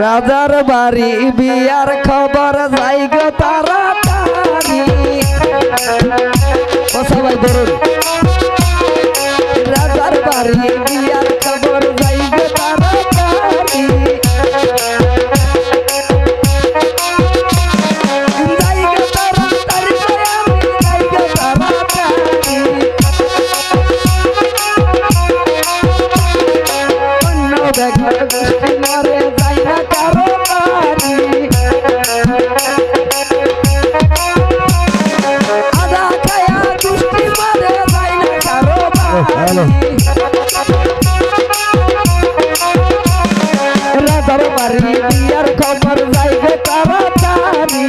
রাজার বাড়ি বিয়ার খবর যাই গো তারা রাজার বাড়ি বিয়ার খবর যাইবে তাড়াতাড়ি